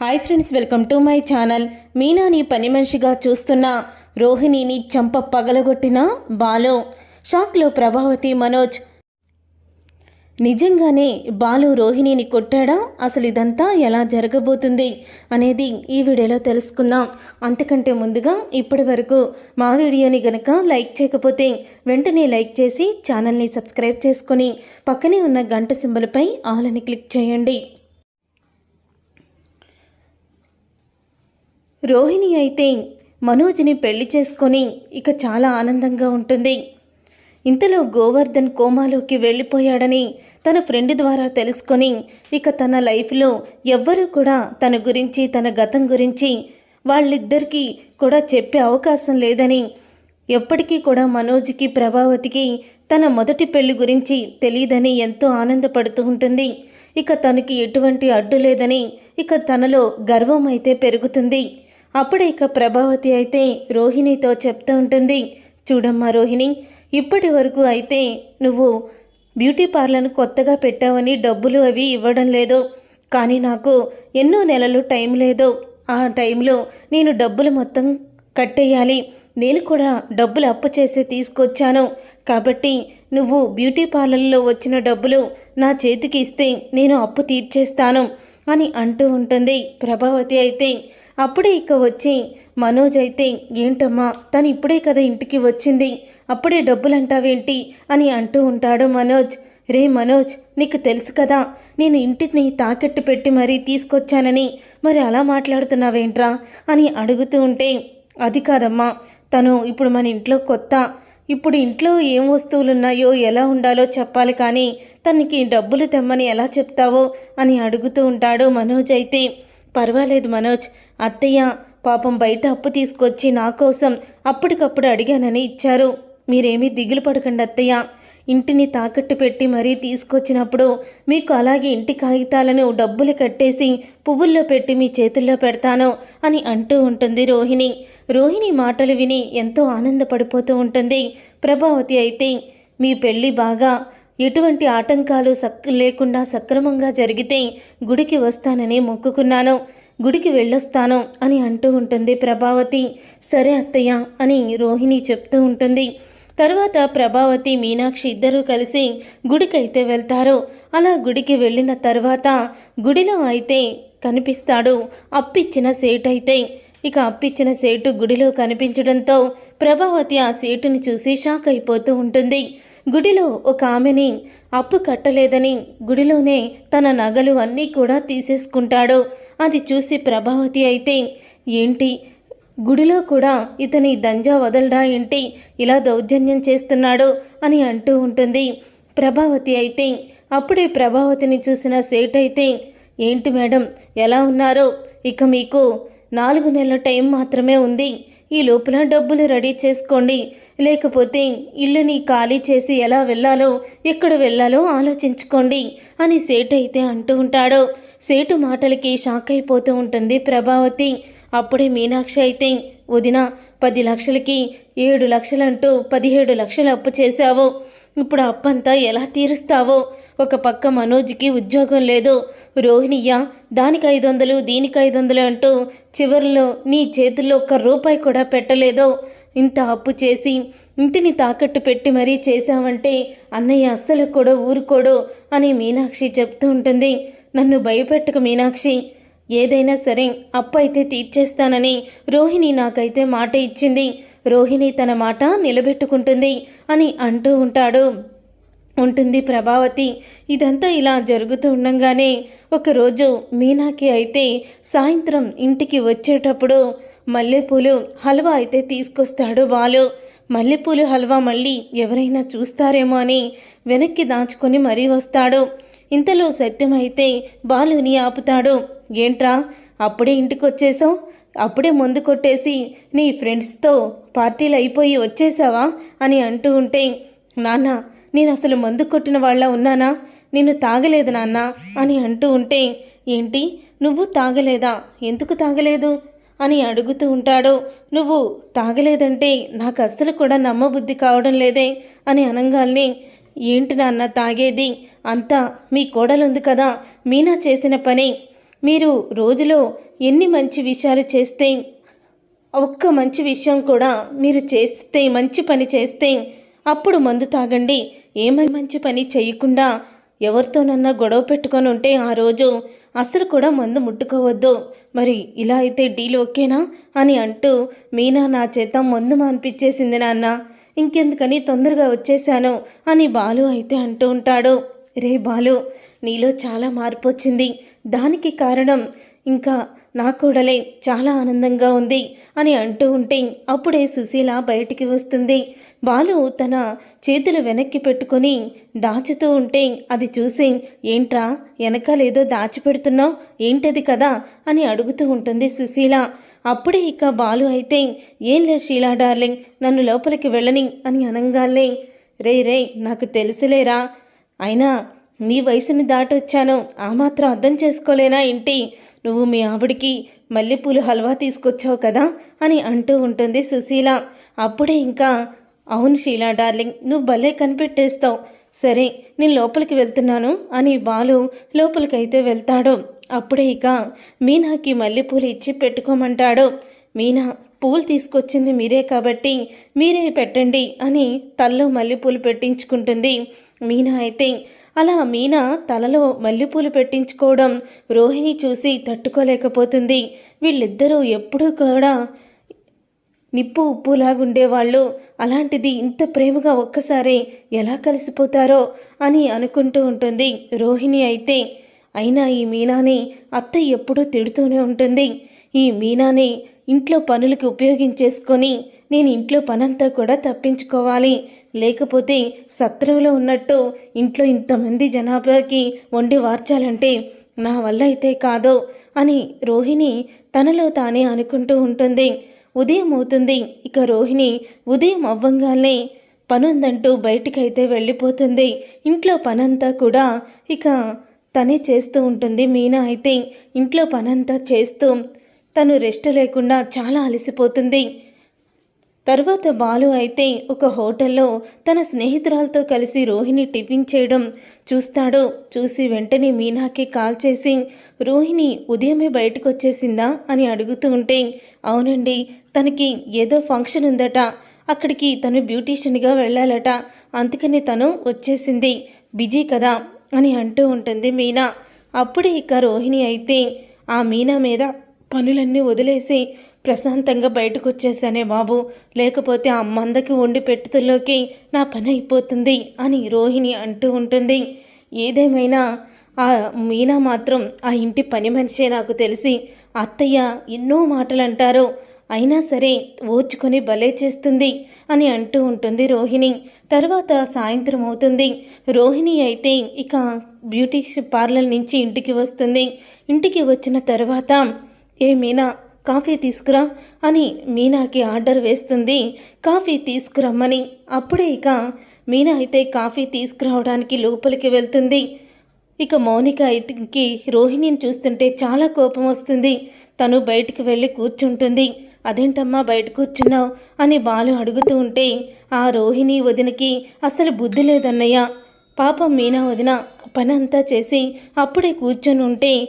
Hi friends welcome to my channel. మీనాని పని మనిషిగా చూస్తున్న రోహిణిని చంప పగలగొట్టిన బాలు. షాక్లో ప్రభావతి మనోజ్. నిజంగానే బాలు రోహిణిని కొట్టాడా? అసలు ఇదంతా ఎలా జరగబోతుంది అనేది ఈ వీడియోలో తెలుసుకుందాం. అంతకంటే ముందుగా ఇప్పటి వరకు మా వీడియోని గనక లైక్ చేయకపోతే వెంటనే లైక్ చేసి ఛానల్ని సబ్స్క్రైబ్ చేసుకొని పక్కనే ఉన్న గంట సింబల్పై ఆల్ అని క్లిక్ చేయండి. రోహిణి అయితే మనోజ్ని పెళ్ళి చేసుకొని ఇక చాలా ఆనందంగా ఉంటుంది. ఇంతలో గోవర్ధన్ కోమాలోకి వెళ్ళిపోయాడని తన ఫ్రెండ్ ద్వారా తెలుసుకొని ఇక తన లైఫ్లో ఎవ్వరూ కూడా తన గురించి తన గతం గురించి వాళ్ళిద్దరికీ కూడా చెప్పే అవకాశం లేదని ఎప్పటికీ కూడా మనోజ్కి ప్రభావతికి తన మొదటి పెళ్ళి గురించి తెలియదని ఎంతో ఆనందపడుతూ ఉంటుంది. ఇక తనకి ఎటువంటి అడ్డు లేదని ఇక తనలో గర్వం అయితే పెరుగుతుంది. అప్పుడే ఇక ప్రభావతి అయితే రోహిణితో చెప్తూ ఉంటుంది చూడమ్మా రోహిణి ఇప్పటి వరకు అయితే నువ్వు బ్యూటీ పార్లర్ను కొత్తగా పెట్టావని డబ్బులు అవి ఇవ్వడం లేదు. కానీ నాకు ఎన్నో నెలలు టైం లేదు. ఆ టైంలో నేను డబ్బులు మొత్తం కట్టేయాలి. నేను కూడా డబ్బులు అప్పు చేసి తీసుకొచ్చాను. కాబట్టి నువ్వు బ్యూటీ పార్లర్లో వచ్చిన డబ్బులు నా చేతికి ఇస్తే నేను అప్పు తీర్చేస్తాను అని అంటూ ఉంటుంది ప్రభావతి అయితే. అప్పుడే ఇక వచ్చి మనోజ్ అయితే ఏంటమ్మా తను ఇప్పుడే కదా ఇంటికి వచ్చింది అప్పుడే డబ్బులంటావేంటి? అని అంటూ ఉంటాడు మనోజ్. రే మనోజ్ నీకు తెలుసు కదా నేను ఇంటిని తాకట్టు పెట్టి మరీ తీసుకొచ్చానని మరి అలా మాట్లాడుతున్నావేంట్రా? అని అడుగుతూ ఉంటే అది కాదమ్మా తను ఇప్పుడు మన ఇంట్లో కొత్త ఇప్పుడు ఇంట్లో ఏం వస్తువులు ఉన్నాయో ఎలా ఉండాలో చెప్పాలి కానీ తనకి డబ్బులు తెమ్మని ఎలా చెప్తావో? అని అడుగుతూ ఉంటాడు మనోజ్ అయితే. పర్వాలేదు మనోజ్. అత్తయ్య పాపం బయట అప్పు తీసుకొచ్చి నా కోసం అప్పటికప్పుడు అడిగానని ఇచ్చారు. మీరేమీ దిగులు పడకండి అత్తయ్య. ఇంటిని తాకట్టు పెట్టి మరీ తీసుకొచ్చినప్పుడు మీకు అలాగే ఇంటి కాగితాలను డబ్బులు కట్టేసి పువ్వుల్లో పెట్టి మీ చేతుల్లో పెడతాను అని అంటూ ఉంటుంది రోహిణి. రోహిణి మాటలు విని ఎంతో ఆనందపడిపోతూ ఉంటుంది ప్రభావతి అయితే మీ పెళ్ళి బాగా ఎటువంటి ఆటంకాలు సక్ లేకుండా సక్రమంగా జరిగితే గుడికి వస్తానని మొక్కుకున్నాను. గుడికి వెళ్ళొస్తాను అని అంటూ ఉంటుంది ప్రభావతి. సరే అత్తయ్య అని రోహిణి చెప్తూ ఉంటుంది. తర్వాత ప్రభావతి మీనాక్షి ఇద్దరూ కలిసి గుడికైతే వెళ్తారు. అలా గుడికి వెళ్ళిన తర్వాత గుడిలో అయితే కనిపిస్తాడు అప్పిచ్చిన సేటు అయితే. ఇక అప్పిచ్చిన సేటు గుడిలో కనిపించడంతో ప్రభావతి ఆ సేటుని చూసి షాక్ అయిపోతూ ఉంటుంది. గుడిలో ఒక ఆమెని అప్పు కట్టలేదని గుడిలోనే తన నగలు అన్నీ కూడా తీసేసుకుంటాడు. అది చూసి ప్రభావతి అయితే ఏంటి? గుడిలో కూడా ఇతని దంజా వదలడా ఏంటి? ఇలా దౌర్జన్యం చేస్తున్నాడు అని అంటూ ఉంటుంది. ప్రభావతి అయితే అప్పుడే ప్రభావతిని చూసిన సేట్ అయితే ఏంటి మేడం? ఎలా ఉన్నారో? ఇక మీకు నాలుగు నెలల టైం మాత్రమే ఉంది. ఈ లోపల డబ్బులు రెడీ చేసుకోండి. లేకపోతే ఇల్లుని ఖాళీ చేసి ఎలా వెళ్ళాలో ఎక్కడ వెళ్ళాలో ఆలోచించుకోండి అని సేటు అయితే అంటూ ఉంటాడు. సేటు మాటలకి షాక్ అయిపోతూ ఉంటుంది ప్రభావతి. అప్పుడే మీనాక్షి అయితే వదిన పది లక్షలకి ఏడు లక్షలంటూ పదిహేడు లక్షలు అప్పు చేశావు. ఇప్పుడు అప్పంతా ఎలా తీరుస్తావో? ఒక పక్క మనోజ్కి ఉద్యోగం లేదు. రోహిణియ్య దానికి ఐదు వందలు దీనికి ఐదు వందలు అంటూ చివరిలో నీ చేతుల్లో ఒక్క రూపాయి కూడా పెట్టలేదో. ఇంత అప్పు చేసి ఇంటిని తాకట్టు పెట్టి మరీ చేశావంటే అన్నయ్య అస్సలు కూడా ఊరుకోడు అని మీనాక్షి చెప్తూ ఉంటుంది. నన్ను భయపెట్టకు మీనాక్షి. ఏదైనా సరే అప్పు అయితే తీర్చేస్తానని రోహిణి నాకైతే మాట ఇచ్చింది. రోహిణి తన మాట నిలబెట్టుకుంటుంది అని అంటూ ఉంటాడు. ఉంటుంది ప్రభావతి. ఇదంతా ఇలా జరుగుతూ ఉండంగానే ఒకరోజు మీనాకి అయితే సాయంత్రం ఇంటికి వచ్చేటప్పుడు మల్లెపూలు హల్వా అయితే తీసుకొస్తాడు బాలు. మల్లెపూలు హల్వా మళ్ళీ ఎవరైనా చూస్తారేమో అని వెనక్కి దాచుకొని మరీ వస్తాడు. ఇంతలో సత్యం అయితే బాలుని ఆపుతాడు. ఏంట్రా అప్పుడే ఇంటికి వచ్చేసావు అప్పుడే మందు కొట్టేసి నీ ఫ్రెండ్స్తో పార్టీలు అయిపోయి వచ్చేసావా అని అంటూ ఉంటే నాన్న నేను అసలు మందు కొట్టిన వాళ్ళ ఉన్నానా? నిన్ను తాగలేదు నాన్న అని అంటూ ఉంటే ఏంటి నువ్వు తాగలేదా? ఎందుకు తాగలేదు? అని అడుగుతూ ఉంటాడు. నువ్వు తాగలేదంటే నాకు అస్సలు కూడా నమ్మబుద్ధి కావడం లేదే అని అనంగాల్ని ఏంటి నాన్న తాగేది? అంతా మీ కోడలుంది కదా మీనా చేసిన పని. మీరు రోజులో ఎన్ని మంచి విషయాలు చేస్తే ఒక్క మంచి విషయం కూడా మీరు చేస్తే మంచి పని చేస్తే అప్పుడు మందు తాగండి. ఏమై మంచి పని చేయకుండా ఎవరితోనన్నా గొడవ పెట్టుకొని ఉంటే ఆ రోజు అసలు కూడా మందు ముట్టుకోవద్దు. మరి ఇలా అయితే డీల్ ఓకేనా అని అంటూ మీనా నా చేత మందు మాన్పించేసింది నాన్న. ఇంకెందుకని తొందరగా వచ్చేసాను అని బాలు అయితే అంటూ ఉంటాడు. రే బాలు నీలో చాలా మార్పు వచ్చింది దానికి కారణం ఇంకా నా కూడలే చాలా ఆనందంగా ఉంది అని అంటూ ఉంటే అప్పుడే సుశీల బయటికి వస్తుంది. బాలు తన చేతులు వెనక్కి పెట్టుకొని దాచుతూ ఉంటే అది చూసి ఏంట్రా వెనకాలేదో దాచిపెడుతున్నావు? ఏంటది కదా? అని అడుగుతూ ఉంటుంది సుశీల. అప్పుడే ఇక బాలు అయితే ఏం లే షీలా డార్లింగ్ నన్ను లోపలికి వెళ్ళని అని అనంగాలే రే రే నాకు తెలుసులేరా? అయినా నీ వయసుని దాటొచ్చాను ఆ మాత్రం అర్థం చేసుకోలేనా ఏంటి? నువ్వు మీ ఆవిడికి మల్లెపూలు హల్వా తీసుకొచ్చావు కదా అని అంటూ ఉంటుంది సుశీల. అప్పుడే ఇంకా అవును షీలా డార్లింగ్ నువ్వు భలే కనిపెట్టేస్తావు. సరే నేను లోపలికి వెళ్తున్నాను అని బాలు లోపలికైతే వెళ్తాడు. అప్పుడే ఇక మీనాకి మల్లెపూలు ఇచ్చి పెట్టుకోమంటాడు. మీనా పూలు తీసుకొచ్చింది మీరే కాబట్టి మీరే పెట్టండి అని తల్లో మల్లెపూలు పెట్టించుకుంటుంది. మీనా అయితే అలా మీనా తలలో మల్లెపూలు పెట్టించుకోవడం రోహిణి చూసి తట్టుకోలేకపోతుంది. వీళ్ళిద్దరూ ఎప్పుడూ కూడా నిప్పు ఉప్పులాగుండేవాళ్ళు. అలాంటిది ఇంత ప్రేమగా ఒక్కసారి ఎలా కలిసిపోతారో అని అనుకుంటూ ఉంటుంది రోహిణి అయితే. అయినా ఈ మీనాని అత్త ఎప్పుడూ తిడుతూనే ఉంటుంది. ఈ మీనాని ఇంట్లో పనులకి ఉపయోగించేసుకొని నేను ఇంట్లో పనంతా కూడా తప్పించుకోవాలి. లేకపోతే సత్రంలో ఉన్నట్టు ఇంట్లో ఇంతమంది జనాభాకి వండి వార్చాలంటే నా వల్ల అయితే కాదో అని రోహిణి తనలో తానే అనుకుంటూ ఉంటుంది. ఉదయం అవుతుంది. ఇక రోహిణి ఉదయం అవ్వంగానే పనుందంటూ బయటికైతే వెళ్ళిపోతుంది. ఇంట్లో పనంతా కూడా ఇక తనే చేస్తూ ఉంటుంది. మీనా అయితే ఇంట్లో పనంతా చేస్తూ తను రెస్ట్ లేకుండా చాలా అలసిపోతుంది. తర్వాత బాలు అయితే ఒక హోటల్లో తన స్నేహితురాలతో కలిసి రోహిణి టిఫిన్ చేయడం చూస్తాడు. చూసి వెంటనే మీనాకి కాల్ చేసి రోహిణి ఉదయమే బయటకు వచ్చేసిందా అని అడుగుతూ ఉంటే అవునండి తనకి ఏదో ఫంక్షన్ ఉందట. అక్కడికి తను బ్యూటీషియన్గా వెళ్ళాలట. అందుకని తను వచ్చేసింది. బిజీ కదా? అని అంటూ ఉంటుంది మీనా. అప్పుడే ఇక రోహిణి అయితే ఆ మీనా మీద పనులన్నీ వదిలేసి ప్రశాంతంగా బయటకు వచ్చేసానే బాబు. లేకపోతే ఆ మందకి వండి పెట్టుతుల్లోకి నా పని అయిపోతుంది అని రోహిణి అంటూ ఉంటుంది. ఏదేమైనా ఆ మీనా మాత్రం ఆ ఇంటి పని మనిషే నాకు తెలిసి అత్తయ్య ఎన్నో మాటలు అంటారు అయినా సరే ఓర్చుకొని భలే చేస్తుంది అని అంటూ ఉంటుంది రోహిణి. తర్వాత సాయంత్రం అవుతుంది. రోహిణి అయితే ఇక బ్యూటీ పార్లర్ నుంచి ఇంటికి వస్తుంది. ఇంటికి వచ్చిన తర్వాత ఏ మీనా కాఫీ తీసుకురా అని మీనాకి ఆర్డర్ వేస్తుంది. కాఫీ తీసుకురమ్మని. అప్పుడే ఇక మీనా అయితే కాఫీ తీసుకురావడానికి లోపలికి వెళ్తుంది. ఇక మౌనిక అయితే రోహిణిని చూస్తుంటే చాలా కోపం వస్తుంది. తను బయటికి వెళ్ళి కూర్చుంటుంది. అదేంటమ్మా బయట కూర్చున్నావు? అని బాలు అడుగుతూ ఉంటే ఆ రోహిణి వదినకి అసలు బుద్ధి లేదన్నయ్య. పాపం మీనా వదిన పనంతా చేసి అప్పుడే కూర్చొని ఉంటే